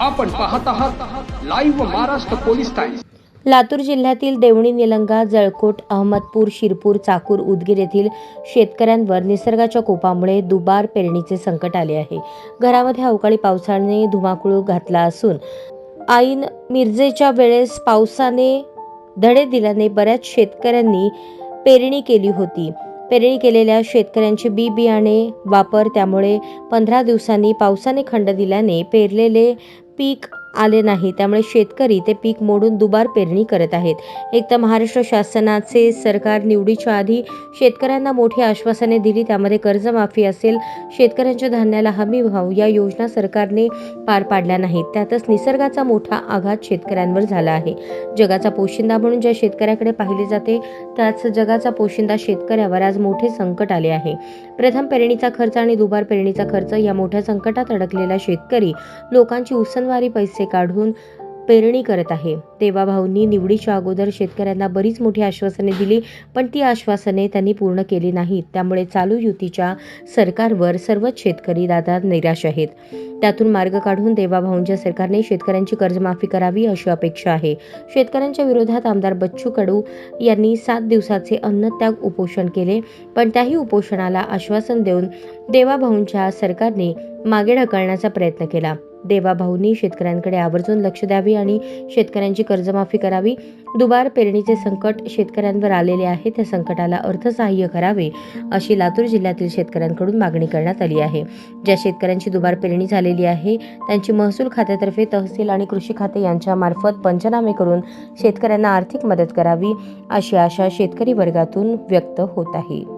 आपण पाहत आहात live Maharashtra police times Latur जिल्ह्यातील देवणी निलंगा जळकोट अहमदपूर शिरपूर चाकूर उदगीर येथील शेतकऱ्यांवर निसर्गाच्या कोपामुळे दुबार पेरणीचे संकट आले आहे. घरामध्ये अवकाळी पावसाने धुमाकूळ घातला असून आईन मिरजेच्या वेळेस पावसाने धडे दिल्याने बऱ्याच शेतकऱ्यांनी पेरणी केली होती. पेरणी केलेल्या शेतकऱ्यांची बी बियाणे वापर त्यामुळे पंधरा दिवसांनी पावसाने खंड दिल्याने पेरलेले पीक आले नाही. त्यामुळे शेतकरी ते पीक मोडून दुबार पेरणी करत आहेत. एक तर महाराष्ट्र शासनाचे सरकार निवडीच्या आधी शेतकऱ्यांना मोठी आश्वासने दिली त्यामध्ये कर्जमाफी असेल शेतकऱ्यांच्या धान्याला हमी भाव या योजना सरकारने पार पाडल्या नाहीत. त्यातच निसर्गाचा मोठा आघात शेतकऱ्यांवर झाला आहे. जगाचा पोशिंदा म्हणून ज्या शेतकऱ्याकडे पाहिले जाते त्याच जगाचा पोशिंदा शेतकऱ्यावर आज मोठे संकट आले आहे. प्रथम पेरणीचा खर्च आणि दुबार पेरणीचा खर्च या मोठ्या संकटात अडकलेला शेतकरी लोकांची उसनवारी पैसे काढून पेरणी करत आहे. देवाभाऊंनी निवडीच्या अगोदर शेतकऱ्यांना बरीच मोठी आश्वासने दिली पण ती आश्वासने त्यांनी पूर्ण केली नाहीत. त्यामुळे चालू युतीच्या सरकारवर सर्वच शेतकरी दादा निराश आहेत. त्यातून मार्ग काढून देवाभाऊंच्या सरकारने शेतकऱ्यांची कर्जमाफी करावी अशी अपेक्षा आहे. शेतकऱ्यांच्या विरोधात आमदार बच्चू कडू यांनी सात दिवसाचे अन्नत्याग उपोषण केले पण त्याही उपोषणाला आश्वासन देऊन देवाभाऊंच्या सरकारने मागे ढकलण्याचा प्रयत्न केला. देवाभाऊंनी शेतकऱ्यांकडे आवर्जून लक्ष द्यावे आणि शेतकऱ्यांची कर्जमाफी करावी. दुबार पेरणीचे संकट शेतकऱ्यांवर आलेले आहे. त्या संकटाला अर्थसहाय्य करावे अशी लातूर जिल्ह्यातील शेतकऱ्यांकडून मागणी करण्यात आली आहे. ज्या शेतकऱ्यांची दुबार पेरणी झालेली आहे त्यांची महसूल खात्यातर्फे तहसील आणि कृषी खाते यांच्यामार्फत पंचनामे करून शेतकऱ्यांना आर्थिक मदत करावी अशी आशा शेतकरी वर्गातून व्यक्त होत आहे.